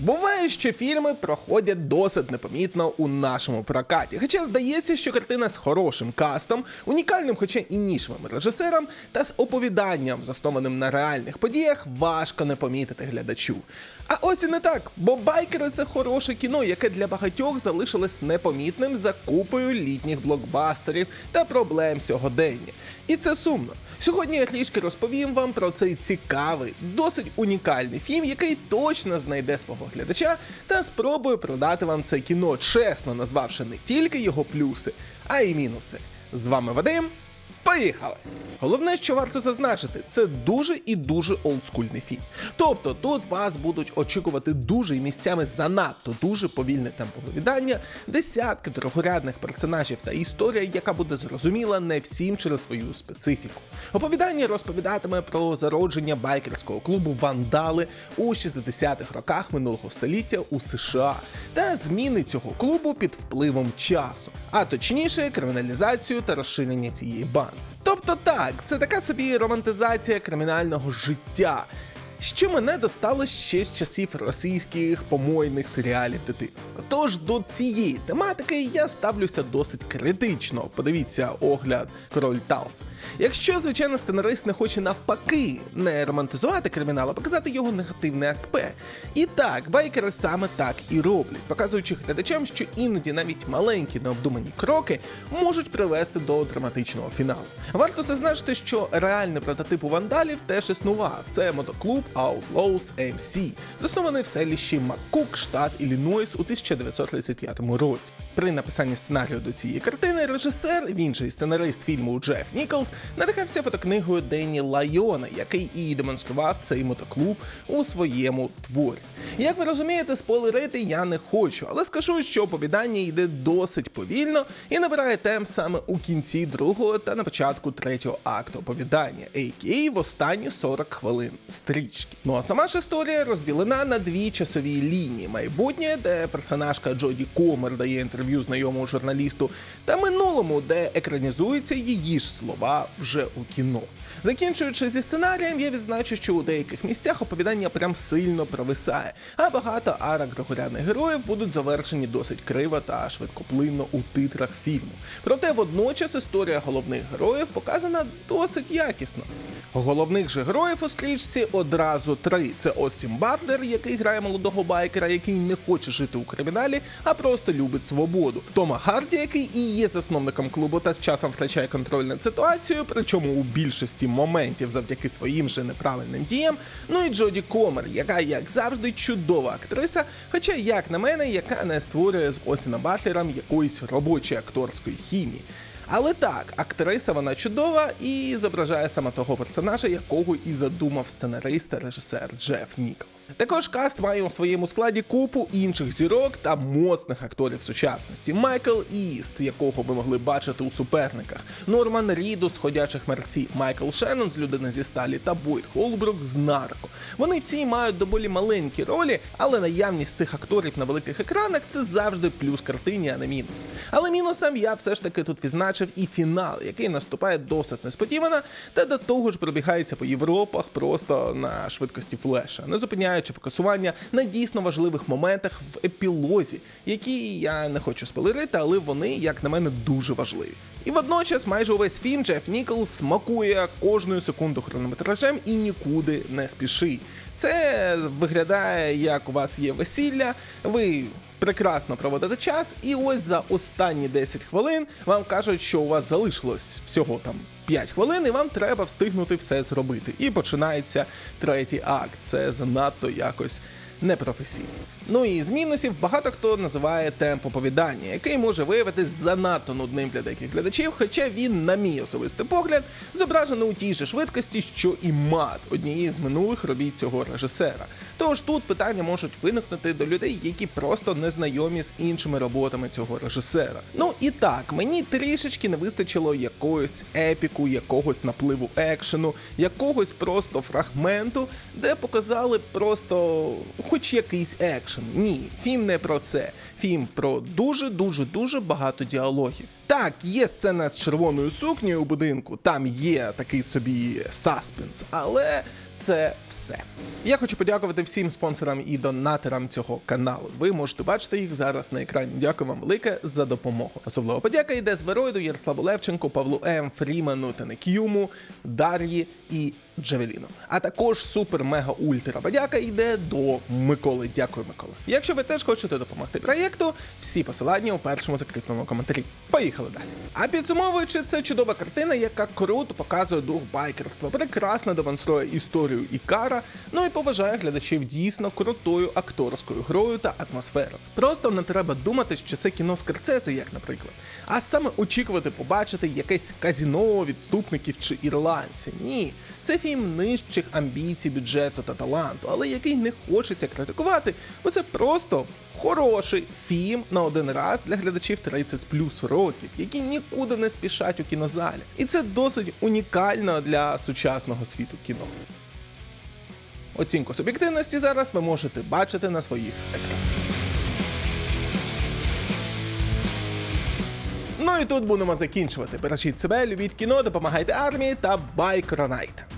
Буває, що фільми проходять досить непомітно у нашому прокаті. Хоча здається, що картина з хорошим кастом, унікальним, хоча і нішевим режисером, та з оповіданням, заснованим на реальних подіях, важко не помітити глядачу. А ось і не так, бо байкери це хороше кіно, яке для багатьох залишилось непомітним за купою літніх блокбастерів та проблем сьогодення. І це сумно. Сьогодні я трішки розповім вам про цей цікавий, досить унікальний фільм, який точно знайде свого глядача, та спробую продати вам це кіно, чесно назвавши не тільки його плюси, а й мінуси. З вами Вадим. Поїхали! Головне, що варто зазначити, це дуже і дуже олдскульний фільм. Тобто тут вас будуть очікувати дуже і місцями занадто дуже повільне темповидання, десятки дорогорядних персонажів та історія, яка буде зрозуміла не всім через свою специфіку. Оповідання розповідатиме про зародження байкерського клубу Вандали у 60-х роках минулого століття у США та зміни цього клубу під впливом часу, а точніше, криміналізацію та розширення цієї банди. Тобто так, це така собі романтизація кримінального життя. Що мене достало ще з часів російських помойних серіалів дитинства. Тож до цієї тематики я ставлюся досить критично. Подивіться огляд король Талс. Якщо, звичайно, сценарист не хоче навпаки не романтизувати кримінал, а показати його негативний аспект. І так, байкери саме так і роблять, показуючи глядачам, що іноді навіть маленькі необдумані кроки можуть привести до драматичного фіналу. Варто зазначити, що реальний прототип вандалів теж існував. Це мотоклуб Outlaws MC, заснований в селищі Маккук, штат Іллінойс у 1935 році. При написанні сценарію до цієї картини режисер, він же і сценарист фільму Джеф Ніколс, надихався фотокнигою Денні Лайона, який і демонстрував цей мотоклуб у своєму творі. Як ви розумієте, спойлерити я не хочу, але скажу, що оповідання йде досить повільно і набирає темп саме у кінці другого та на початку третього акту оповідання, а.к.а. в останні 40 хвилин стрічки. Ну а сама ж історія розділена на дві часові лінії: майбутнє, де персонажка Джоді Комер дає інтерв'ю знайомому журналісту, та минулому, де екранізуються її ж слова вже у кіно. Закінчуючи зі сценарієм, я відзначу, що у деяких місцях оповідання прям сильно провисає, а багато арок другорядних героїв будуть завершені досить криво та швидкоплинно у титрах фільму. Проте водночас історія головних героїв показана досить якісно. Головних же героїв у стрічці одразу три: це Остін Батлер, який грає молодого байкера, який не хоче жити у криміналі, а просто любить свободу. Тома Харді, який і є засновником клубу та з часом втрачає контроль над ситуацією, причому у більшості моментів завдяки своїм же неправильним діям. Ну і Джоді Комер, яка, як завжди, чудова актриса, хоча, як на мене, яка не створює з Остіном Батлером якоїсь робочої акторської хімії. Але так, актриса вона чудова і зображає саме того персонажа, якого і задумав сценарист та режисер Джеф Ніколс. Також каст має у своєму складі купу інших зірок та моцних акторів сучасності. Майкл Іст, якого ви могли бачити у суперниках, Норман Ріду з ходячих мерці, Майкл Шеннон з людини зі сталі та Бойд Холбрук з нарко. Вони всі мають доволі маленькі ролі, але наявність цих акторів на великих екранах це завжди плюс картині, а не мінус. Але мінусом я все ж таки тут відзначив і фінал, який наступає досить несподівано, та до того ж пробігається по Європах просто на швидкості флеша, не зупиняючи фокусування на дійсно важливих моментах в епілозі, які я не хочу спойлерити, але вони, як на мене, дуже важливі. І водночас майже увесь фільм Джеф Ніколс смакує кожною секунду хронометражем і нікуди не спішить. Це виглядає, як у вас є весілля, ви прекрасно проводите час, і ось за останні 10 хвилин вам кажуть, що у вас залишилось всього там 5 хвилин, і вам треба встигнути все зробити. І починається третій акт. Це занадто якось непрофесійно. Ну і з мінусів багато хто називає темп оповідання, який може виявитись занадто нудним для деяких глядачів, хоча він, на мій особистий погляд, зображений у тій же швидкості, що і мат однієї з минулих робіт цього режисера. Тож тут питання можуть виникнути до людей, які просто не знайомі з іншими роботами цього режисера. Ну і так, мені трішечки не вистачило якоїсь епіку, якогось напливу екшену, якогось просто фрагменту, де показали просто хоч якийсь екшен. Ні, фільм не про це. Фільм про дуже дуже дуже багато діалогів. Так, є сцена з червоною сукнею у будинку, там є такий собі саспенс, але це все. Я хочу подякувати всім спонсорам і донаторам цього каналу. Ви можете бачити їх зараз на екрані. Дякую вам велике за допомогу. Особливо подяка йде з Вероїду, Ярославу Левченку, Павлу М, Фріману, Тенекюму, Дар'ї і Джавеліну. А також супер мега ультра подяка йде до Миколи. Дякую, Микола. Якщо ви теж хочете допомогти проєкту, всі посилання у першому закріпленому коментарі. Поїхали далі. А підсумовуючи, це чудова картина, яка круто показує дух байкерства, прекрасно демонструє історію Ікара, ну і поважає глядачів дійсно крутою акторською грою та атмосферою. Просто не треба думати, що це кіно Скорцезе, як наприклад, а саме очікувати побачити якесь казіно відступників чи ірландця. Ні, це фільм нижчих амбіцій, бюджету та таланту, але який не хочеться критикувати, бо це просто хороший фільм на один раз для глядачів 30 плюс років, які нікуди не спішать у кінозалі. І це досить унікально для сучасного світу кіно. Оцінку суб'єктивності зараз ви можете бачити на своїх екранах. Ну і тут будемо закінчувати. Бережіть себе, любіть кіно, допомагайте армії та Байкронайт.